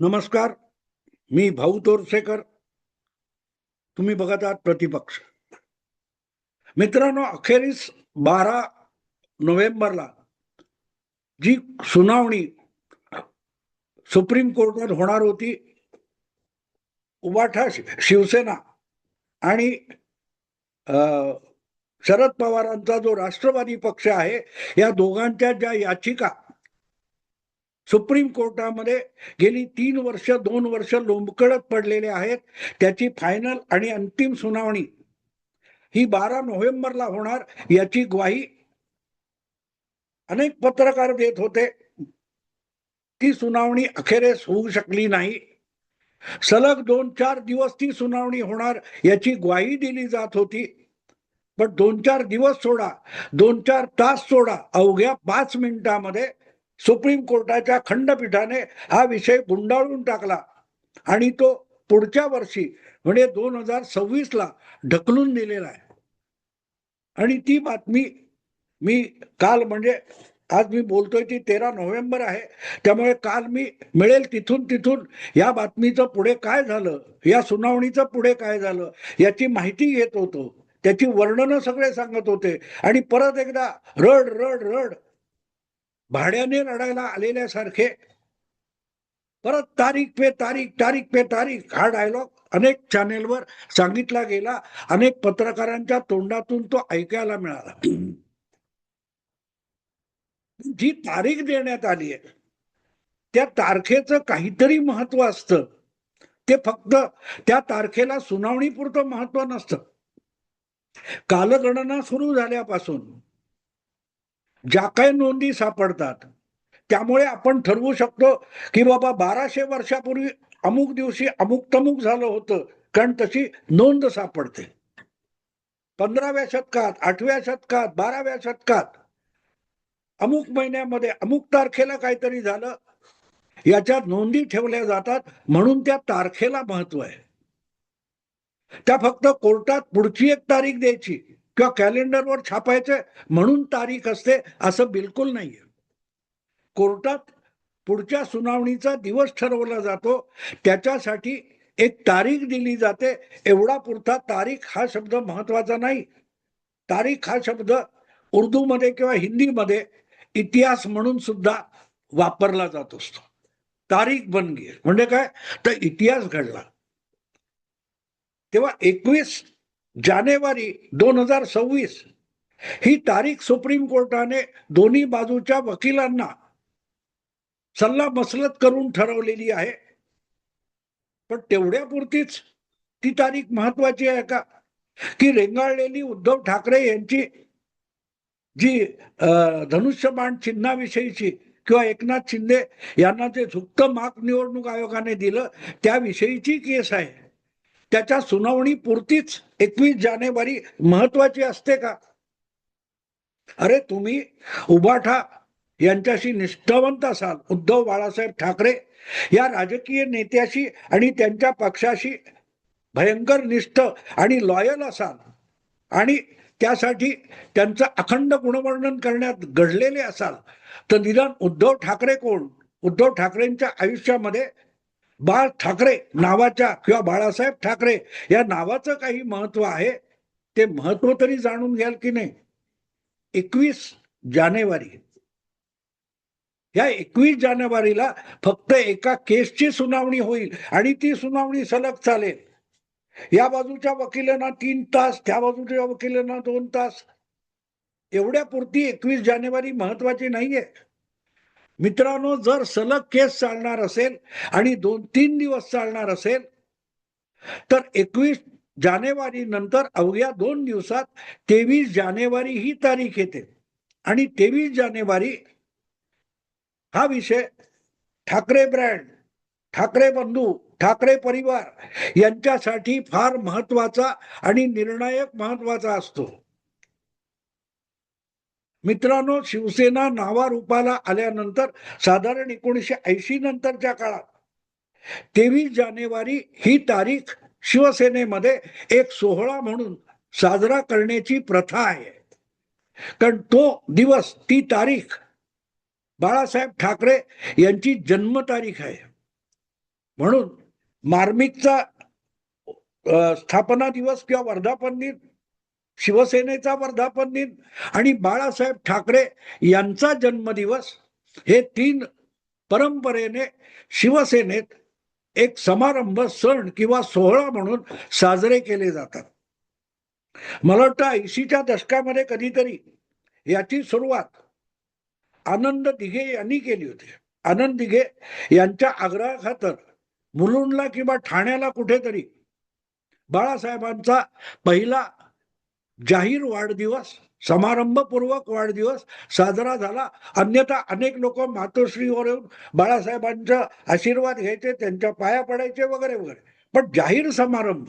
नमस्कार मी भाऊ तोरसेकर. तुम्ही बघत आहात प्रतिपक्ष. मित्रांनो अखेरीस बारा नोव्हेंबरला जी सुनावणी सुप्रीम कोर्टात होणार होती उबाठा शिवसेना आणि शरद पवारांचा जो राष्ट्रवादी पक्ष आहे या दोघांच्या ज्या याचिका सुप्रीम कोर्टामध्ये गेली तीन वर्ष दोन वर्ष लोंबकडत पडलेले आहेत. त्याची फायनल आणि अंतिम सुनावणी ही बारा नोव्हेंबरला होणार याची ग्वाही अनेक पत्रकार देत होते. ती सुनावणी अखेरेस होऊ शकली नाही. सलग दोन चार दिवस ती सुनावणी होणार याची ग्वाही दिली जात होती. पण दोन चार दिवस सोडा दोन चार तास सोडा अवघ्या पाच मिनिटामध्ये सुप्रीम कोर्टाच्या खंडपीठाने हा विषय गुंडाळून टाकला. आणि तो पुढच्या वर्षी म्हणजे दोन हजार सव्वीस ला ढकलून दिलेला आहे. आणि ती बातमी मी काल म्हणजे आज मी बोलतोय ती तेरा नोव्हेंबर आहे. त्यामुळे काल मी मिळेल तिथून तिथून या बातमीचं पुढे काय झालं या सुनावणीचं पुढे काय झालं याची माहिती घेत होतो. त्याची वर्णनं सगळे सांगत होते. आणि परत एकदा रड रड रड भाड्याने रडायला आलेल्यासारखे. परत तारीख पे तारीख तारीख पे तारीख हा डायलॉग अनेक चॅनेलवर सांगितला गेला. अनेक पत्रकारांच्या तोंडातून तो ऐकायला मिळाला. जी तारीख देण्यात आली आहे त्या तारखेचं काहीतरी महत्त्व असतं. ते फक्त त्या तारखेला सुनावणीपुरतं महत्त्व नसतं. कालगणना सुरू झाल्यापासून ज्या काही नोंदी सापडतात त्यामुळे आपण ठरवू शकतो की बाबा बाराशे वर्षापूर्वी अमुक दिवशी अमुक तमुक झालं होतं कारण तशी नोंद सापडते. पंधराव्या शतकात आठव्या शतकात बाराव्या शतकात अमुक महिन्यामध्ये अमुक तारखेला काहीतरी झालं याच्यात नोंदी ठेवल्या जातात म्हणून त्या तारखेला महत्त्व आहे. त्या फक्त कोर्टात पुढची एक तारीख द्यायची. किंवा कॅलेंडरवर छापायचे? म्हणून तारीख असते असं बिलकुल नाहीये. कोर्टात पुढच्या सुनावणीचा दिवस ठरवला जातो. त्याच्यासाठी एक तारीख दिली जाते. एवढा पुरता तारीख हा शब्द महत्त्वाचा नाही. तारीख हा शब्द उर्दूमध्ये किंवा हिंदीमध्ये इतिहास म्हणून सुद्धा वापरला जात असतो. तारीख बन म्हणजे काय? तर इतिहास घडला. तेव्हा एकवीस जानेवारी दोन हजार सव्वीस. ही तारीख सुप्रीम कोर्टाने दोन्ही बाजूच्या वकिलांना सल्ला मसलत करून ठरवलेली आहे. पण तेवढ्यापुरतीच ती तारीख महत्वाची आहे का? की रेंगाळलेली उद्धव ठाकरे यांची जी धनुष्यबाण चिन्हाविषयीची किंवा एकनाथ शिंदे यांना जे झुकतं माग निवडणूक आयोगाने दिलं त्याविषयीची केस आहे. त्याच्या सुनावणी पुरतीच एकवीस जानेवारी महत्वाची असते का? अरे तुम्ही उबाठा यांच्याशी निष्ठावंत असाल उद्धव बाळासाहेब ठाकरे. या राजकीय नेत्याशी आणि त्यांच्या पक्षाशी भयंकर निष्ठ आणि लॉयल असाल. आणि त्यासाठी त्यांचं अखंड गुणवर्णन करण्यात घडलेले असाल. तर निदान उद्धव ठाकरे कोण? उद्धव ठाकरेंच्या आयुष्यामध्ये बाळ ठाकरे नावाच्या किंवा बाळासाहेब ठाकरे या नावाचं काही महत्त्व आहे? ते महत्त्व तरी जाणून घ्याल की नाही? एकवीस जानेवारी. या एकवीस जानेवारीला फक्त एका केसची सुनावणी होईल आणि ती सुनावणी सलग चालेल. या बाजूच्या वकिलांना तीन तास त्या बाजूच्या वकिलांना दोन तास. एवढ्या पुरती एकवीस जानेवारी महत्वाची नाहीये. मित्रांनो जर सलग केस चालणार असेल आणि दोन तीन दिवस चालणार असेल तर एकवीस जानेवारी नंतर अवघ्या दोन दिवसात तेवीस जानेवारी ही तारीख येते. आणि तेवीस जानेवारी हा विषय ठाकरे ब्रँड ठाकरे बंधू ठाकरे परिवार यांच्यासाठी फार महत्त्वाचा आणि निर्णायक महत्त्वाचा असतो. मित्रांनो शिवसेना नावारूपाला आल्यानंतर साधारण एकोणीसशे ऐंशी नंतरच्या काळात तेवीस जानेवारी ही तारीख शिवसेनेमध्ये एक सोहळा म्हणून साजरा करण्याची प्रथा आहे. कारण तो दिवस ती तारीख बाळासाहेब ठाकरे यांची जन्मतारीख आहे. म्हणून मार्मिकचा स्थापना दिवस किंवा वर्धापन दिन शिवसेनेचा वर्धापन दिन आणि बाळासाहेब ठाकरे यांचा जन्मदिवस हे तीन परंपरेने शिवसेनेत एक समारंभ सण किंवा सोहळा म्हणून साजरे केले जातात. मला वाटतं ऐंशीच्या दशकामध्ये कधीतरी याची सुरुवात आनंद दिघे यांनी केली होती. आनंद दिघे यांच्या आग्रहाखातर मुलुंडला किंवा ठाण्याला कुठेतरी बाळासाहेबांचा पहिला जाहीर वाढदिवस समारंभपूर्वक वाढदिवस साजरा झाला. अन्यथा अनेक लोक मातोश्रीवर येऊन बाळासाहेबांचा आशीर्वाद घ्यायचे त्यांच्या पाया पडायचे वगैरे वगैरे. पण जाहीर समारंभ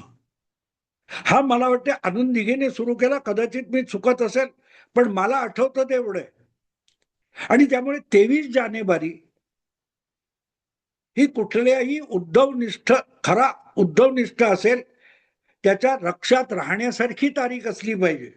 हा मला वाटते आनंदिघीने सुरू केला. कदाचित मी चुकत असेल पण मला आठवतं तेवढं आणि त्यामुळे तेवीस जानेवारी ही कुठल्याही उद्धवनिष्ठ खरा उद्धवनिष्ठ असेल त्याच्या रक्षात राहण्यासारखी तारीख असली पाहिजे.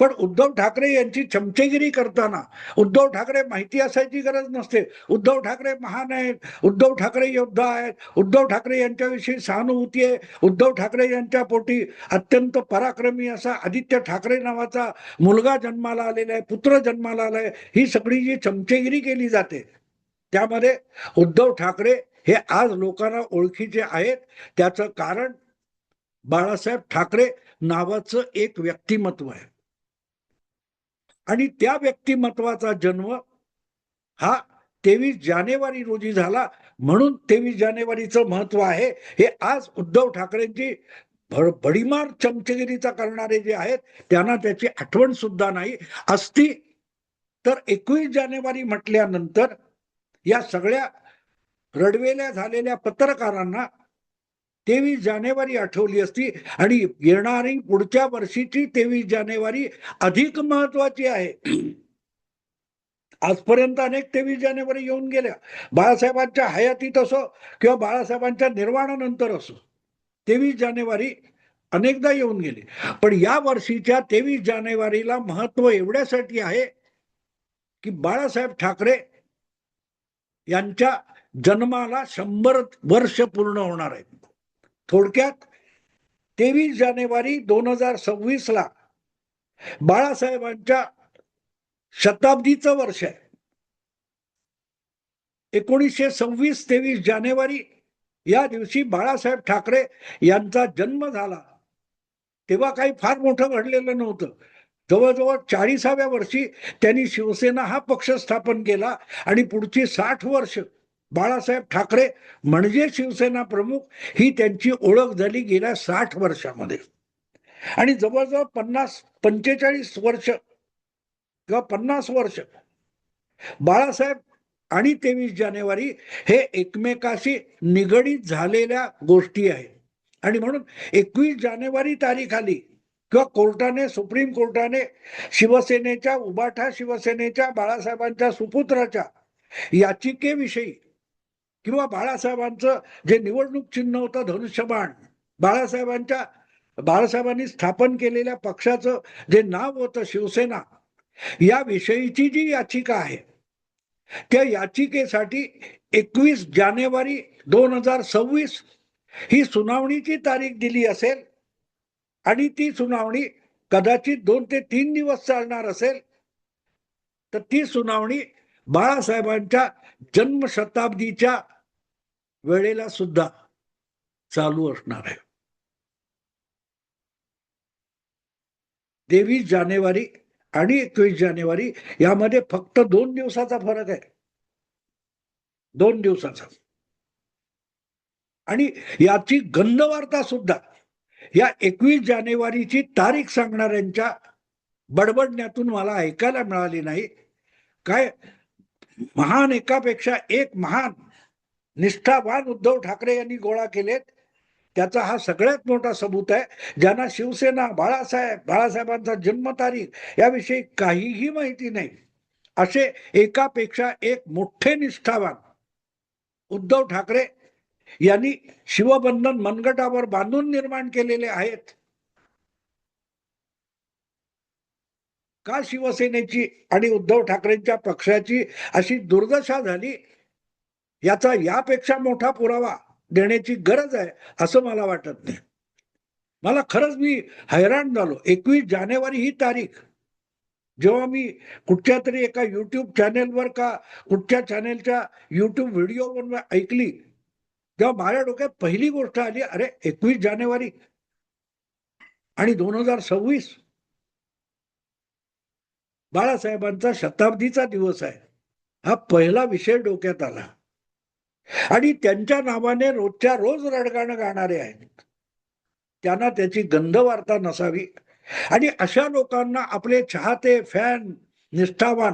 पण उद्धव ठाकरे यांची चमचेगिरी करताना उद्धव ठाकरे माहिती असायची गरज नसते. उद्धव ठाकरे महान आहेत उद्धव ठाकरे योद्धा आहेत उद्धव ठाकरे यांच्याविषयी सहानुभूती आहे उद्धव ठाकरे यांच्या पोटी अत्यंत पराक्रमी असा आदित्य ठाकरे नावाचा मुलगा जन्माला आलेला आहे पुत्र जन्माला आलाय ही सगळी जी चमचेगिरी केली जाते त्यामध्ये उद्धव ठाकरे हे आज लोकांना ओळखीचे आहेत. त्याचं कारण बाळासाहेब ठाकरे नावाचं एक व्यक्तिमत्व आहे. आणि त्या व्यक्तिमत्वाचा जन्म हा तेवीस जानेवारी रोजी झाला. म्हणून तेवीस जानेवारीचं महत्त्व आहे. हे आज उद्धव ठाकरेंची भड- भडीमार चमचगिरीचा करणारे जे आहेत त्यांना त्याची आठवण सुद्धा नाही. असती तर एकवीस जानेवारी म्हटल्यानंतर या सगळ्या रडवेल्या झालेल्या पत्रकारांना तेवीस जानेवारी आठवली असती आणि येणारी पुढच्या वर्षीची तेवीस जानेवारी अधिक महत्वाची आहे. आजपर्यंत अनेक तेवीस जानेवारी येऊन गेल्या. बाळासाहेबांच्या हयातीत असो किंवा बाळासाहेबांच्या निर्वाणानंतर असो तेवीस जानेवारी अनेकदा येऊन गेली. पण या वर्षीच्या तेवीस जानेवारीला महत्त्व एवढ्यासाठी आहे की बाळासाहेब ठाकरे यांच्या जन्माला शंभर वर्ष पूर्ण होणार आहेत. थोडक्यात तेवीस जानेवारी दोन हजार सव्वीस ला बाळासाहेबांच्या शताब्दीचं वर्ष आहे. एकोणीसशे सव्वीस तेवीस जानेवारी या दिवशी बाळासाहेब ठाकरे यांचा जन्म झाला. तेव्हा काही फार मोठं घडलेलं नव्हतं. जवळजवळ चाळीसाव्या वर्षी त्यांनी शिवसेना हा पक्ष स्थापन केला आणि पुढची साठ वर्ष बाळासाहेब ठाकरे म्हणजे शिवसेना प्रमुख ही त्यांची ओळख झाली गेल्या साठ वर्षामध्ये. आणि जवळजवळ पन्नास पंचेचाळीस वर्ष किंवा पन्नास वर्ष बाळासाहेब आणि तेवीस जानेवारी हे एकमेकाशी निगडीत झालेल्या गोष्टी आहेत. आणि म्हणून एकवीस जानेवारी तारीख आली किंवा कोर्टाने सुप्रीम कोर्टाने शिवसेनेच्या उबाठा शिवसेनेच्या बाळासाहेबांच्या सुपुत्राच्या याचिकेविषयी किंवा बाळासाहेबांचं जे निवडणूक चिन्ह होतं धनुष्यबाण बाळासाहेबांच्या बाळासाहेबांनी स्थापन केलेल्या पक्षाचं जे नाव होतं शिवसेना या विषयीची जी याचिका आहे त्या याचिकेसाठी एकवीस जानेवारी दोन हजार सव्वीस ही सुनावणीची तारीख दिली असेल आणि ती सुनावणी कदाचित दोन ते तीन दिवस चालणार असेल तर ती सुनावणी बाळासाहेबांच्या जन्मशताब्दीच्या वेळेला सुद्धा चालू असणार आहे. तेवीस जानेवारी आणि एकवीस जानेवारी यामध्ये फक्त दोन दिवसाचा फरक आहे. दोन दिवसाचा. आणि याची गंधवार्ता सुद्धा या एकवीस जानेवारीची तारीख सांगणाऱ्यांच्या बडबडण्यातून मला ऐकायला मिळाली नाही. काय महान एकापेक्षा एक महान निष्ठावान उद्धव ठाकरे यांनी गोळा केलेत. त्याचा हा सगळ्यात मोठा सबूत आहे. ज्यांना शिवसेना बाळासाहेब बाळासाहेबांचा जन्मतारीख याविषयी काहीही माहिती नाही. असे एकापेक्षा एक मोठे निष्ठावान उद्धव ठाकरे यांनी शिवबंधन मनगटावर बांधून निर्माण केलेले आहेत. का शिवसेनेची आणि उद्धव ठाकरेंच्या पक्षाची अशी दुर्दशा झाली? याचा यापेक्षा मोठा पुरावा देण्याची गरज आहे असं मला वाटत नाही. मला खरंच मी हैराण झालो. एकवीस जानेवारी ही तारीख. जेव्हा मी कुठच्या तरी एका युट्यूब चॅनेलवर का कुठच्या चॅनेलच्या युट्यूब व्हिडिओवर ऐकली तेव्हा माझ्या डोक्यात पहिली गोष्ट आली अरे एकवीस जानेवारी. आणि दोन हजार सव्वीस. बाळासाहेबांचा शताब्दीचा दिवस आहे. हा पहिला विषय डोक्यात आला. आणि त्यांच्या नावाने रोजच्या रोज रडगाणं गाणारे आहेत. त्यांना त्याची गंध वार्ता नसावी. आणि अशा लोकांना आपले चाहते फॅन निष्ठावान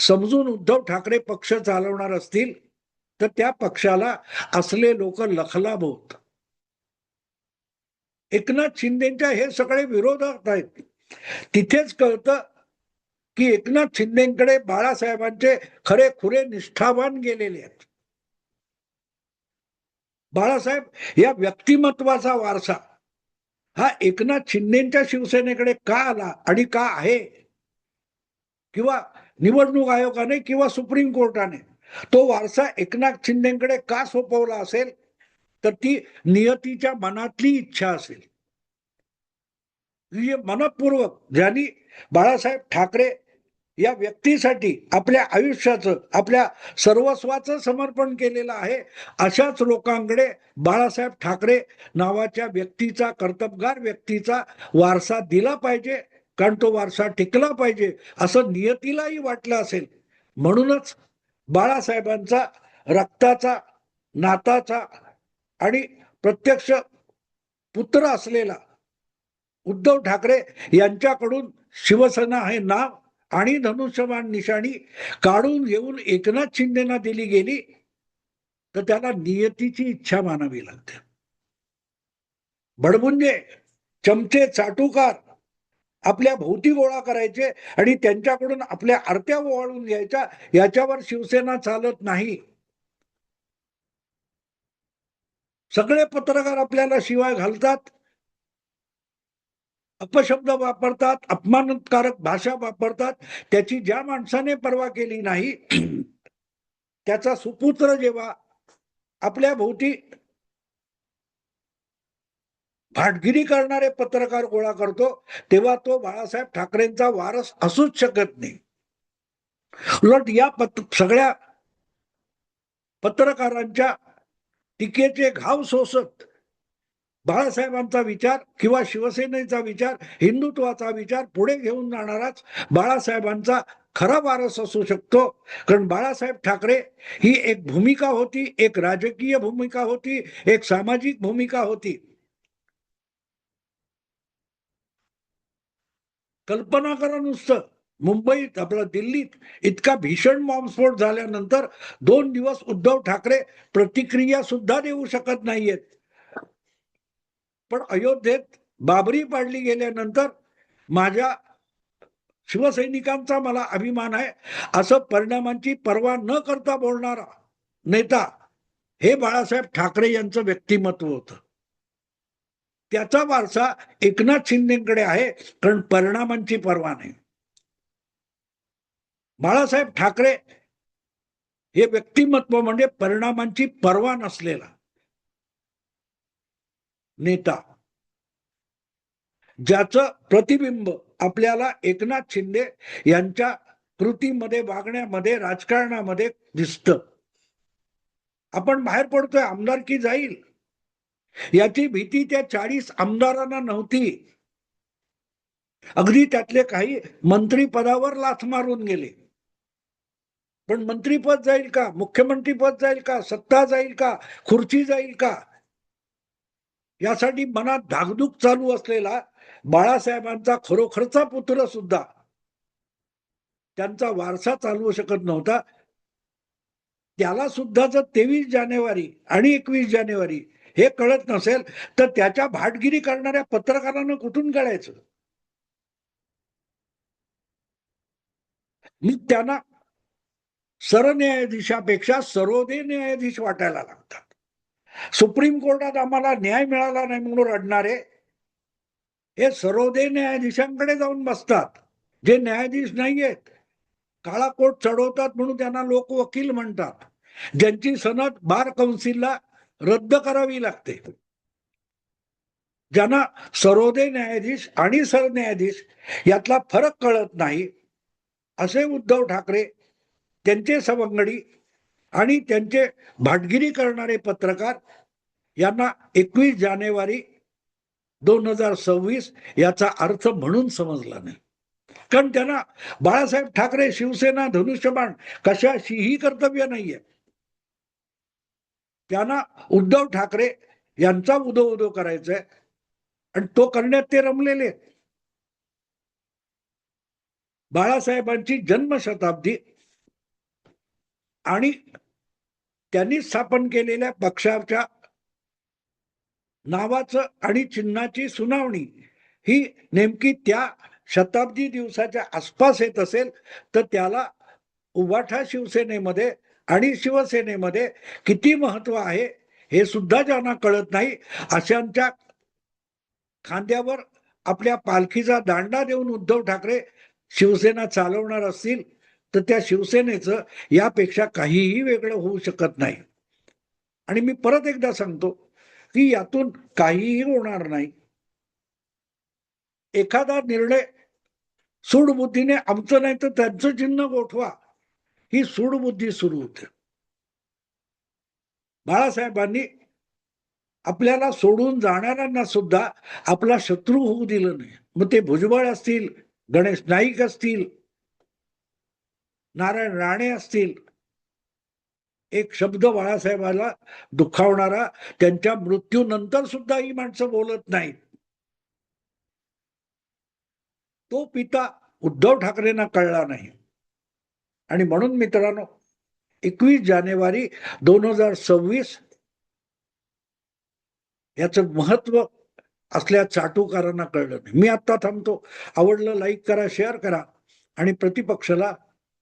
समजून उद्धव ठाकरे पक्ष चालवणार असतील तर त्या पक्षाला असले लोक लखलाभ होत एकनाथ शिंदेच्या हे सगळे विरोधक आहेत. तिथेच कळतं की एकनाथ शिंदेकडे बाळासाहेबांचे खरे खुरे निष्ठावान गेलेले आहेत. बाळासाहेब या व्यक्तिमत्वाचा वारसा हा एकनाथ शिंदेच्या शिवसेनेकडे का आला आणि का आहे? किंवा निवडणूक आयोगाने किंवा सुप्रीम कोर्टाने तो वारसा एकनाथ शिंदेकडे का सोपवला असेल? तर ती नियतीच्या मनातली इच्छा असेल. म्हणजे मनपूर्वक ज्यांनी बाळासाहेब ठाकरे या व्यक्तीसाठी आपल्या आयुष्याचं आपल्या सर्वस्वाचं समर्पण केलेलं आहे. अशाच लोकांकडे बाळासाहेब ठाकरे नावाच्या व्यक्तीचा कर्तबगार व्यक्तीचा वारसा दिला पाहिजे कारण तो वारसा टिकला पाहिजे असं नियतीलाही वाटलं असेल. म्हणूनच बाळासाहेबांचा रक्ताचा नाताचा आणि प्रत्यक्ष पुत्र असलेला उद्धव ठाकरे यांच्याकडून शिवसेना हे नाव आणि धनुष्यबाण निशाणी काढून घेऊन एकनाथ शिंदेना दिली गेली तर त्याला नियतीची इच्छा मानावी लागते. बडबुंजे चमचे चाटुकार आपल्या भोवती गोळा करायचे आणि त्यांच्याकडून आपल्या आरत्या ओवाळून घ्यायच्या याच्यावर शिवसेना चालत नाही. सगळे पत्रकार आपल्याला शिवाय घालतात. अपशब्द वापरतात अपमानकारक भाषा वापरतात. त्याची ज्या माणसाने पर्वा केली नाही त्याचा सुपुत्र जेव्हा आपल्या भोवती भाटगिरी करणारे पत्रकार गोळा करतो तेव्हा तो बाळासाहेब ठाकरेंचा वारस असूच शकत नाही. उलट या पत सगळ्या पत्रकारांच्या टीकेचे घाव सोसत बाळासाहेबांचा विचार किंवा शिवसेनेचा विचार हिंदुत्वाचा विचार पुढे घेऊन जाणाराच बाळासाहेबांचा खरा वारस असू शकतो. कारण बाळासाहेब ठाकरे ही एक भूमिका होती एक राजकीय भूमिका होती एक सामाजिक भूमिका होती. कल्पना करा नुसतं. मुंबईत आपला दिल्लीत इतका भीषण बॉम्बस्फोट झाल्यानंतर दोन दिवस उद्धव ठाकरे प्रतिक्रिया सुद्धा देऊ शकत नाहीयेत. पण अयोध्येत बाबरी पाडली गेल्यानंतर माझ्या शिवसैनिकांचा मला अभिमान आहे. असं परिणामांची पर्वा न करता बोलणारा नेता हे बाळासाहेब ठाकरे यांचं व्यक्तिमत्व होतं. त्याचा वारसा एकनाथ शिंदेकडे आहे कारण परिणामांची पर्वा नाही. बाळासाहेब ठाकरे हे व्यक्तिमत्व म्हणजे परिणामांची पर्वा नसलेला. नेता. ज्याचं प्रतिबिंब आपल्याला एकनाथ शिंदे यांच्या कृतीमध्ये वागण्यामध्ये राजकारणामध्ये दिसत. आपण बाहेर पडतोय आमदारकी जाईल? याची भीती त्या चाळीस आमदारांना नव्हती. अगदी त्यातले काही मंत्री पदावर लाथ मारून गेले. पण मंत्रीपद जाईल का? मुख्यमंत्रीपद जाईल का? सत्ता जाईल का? खुर्ची जाईल का? यासाठी मनात धाकधूक चालू असलेला बाळासाहेबांचा खरोखरचा पुत्र सुद्धा त्यांचा वारसा चालवू शकत नव्हता. त्याला सुद्धा जर तेवीस जानेवारी आणि एकवीस जानेवारी हे कळत नसेल तर त्याच्या भाटगिरी करणाऱ्या पत्रकारांना कुठून कळायचं? मी त्यांना सरन्यायाधीशापेक्षा सर्वोदय न्यायाधीश वाटायला लागतात. सुप्रीम कोर्टात आम्हाला न्याय मिळाला नाही म्हणून रडणारे हे सर्वोदय न्यायाधीशांकडे जाऊन बसतात. जे न्यायाधीश नाहीयेत काळा कोट चढवतात म्हणून त्यांना लोक वकील म्हणतात. ज्यांची सनद बार कौन्सिलला रद्द करावी लागते. ज्यांना सर्वोदय न्यायाधीश आणि सरन्यायाधीश यातला फरक कळत नाही असे उद्धव ठाकरे त्यांचे सवंगडी आणि त्यांचे भाटगिरी करणारे पत्रकार यांना एकवीस जानेवारी दोन हजार सव्वीस याचा अर्थ म्हणून समजला नाही. कारण त्यांना बाळासाहेब ठाकरे शिवसेना धनुष्यबाण कशाशीही कर्तव्य नाहीये. त्यांना उद्धव ठाकरे यांचा उदो उदो करायचा आहे आणि तो करण्यात ते रमलेले बाळासाहेबांची जन्मशताब्दी आणि त्यांनी स्थापन केलेल्या पक्षाच्या नावाचं आणि चिन्हाची सुनावणी ही नेमकी त्या शताब्दी दिवसाच्या आसपास येत असेल तर त्याला उवाठा शिवसेनेमध्ये आणि शिवसेनेमध्ये किती महत्त्व आहे हे सुद्धा ज्यांना कळत नाही अशांच्या खांद्यावर आपल्या पालखीचा दांडा देऊन उद्धव ठाकरे शिवसेना चालवणार असतील तर त्या शिवसेनेचं यापेक्षा काहीही वेगळं होऊ शकत नाही. आणि मी परत एकदा सांगतो की यातून काहीही होणार नाही. एखादा निर्णय सूडबुद्धीने आमचं नाही तर त्यांचं चिन्ह गोठवा. ही सूडबुद्धी सुरू होते. बाळासाहेबांनी आपल्याला सोडून जाणाऱ्यांना सुद्धा आपला शत्रू होऊ दिलं नाही. मग ते भुजबळ असतील गणेश नाईक असतील नारायण राणे असतील. एक शब्द बाळासाहेबाला दुखावणारा त्यांच्या मृत्यूनंतर सुद्धा ही माणसं बोलत नाहीत. तो पिता उद्धव ठाकरेंना कळला नाही. आणि म्हणून मित्रांनो एकवीस जानेवारी दोन हजार सव्वीस याचं महत्त्व असल्या चाटूकारांना कळलं नाही. मी आता थांबतो. आवडलं लाईक करा शेअर करा आणि प्रतिपक्षाला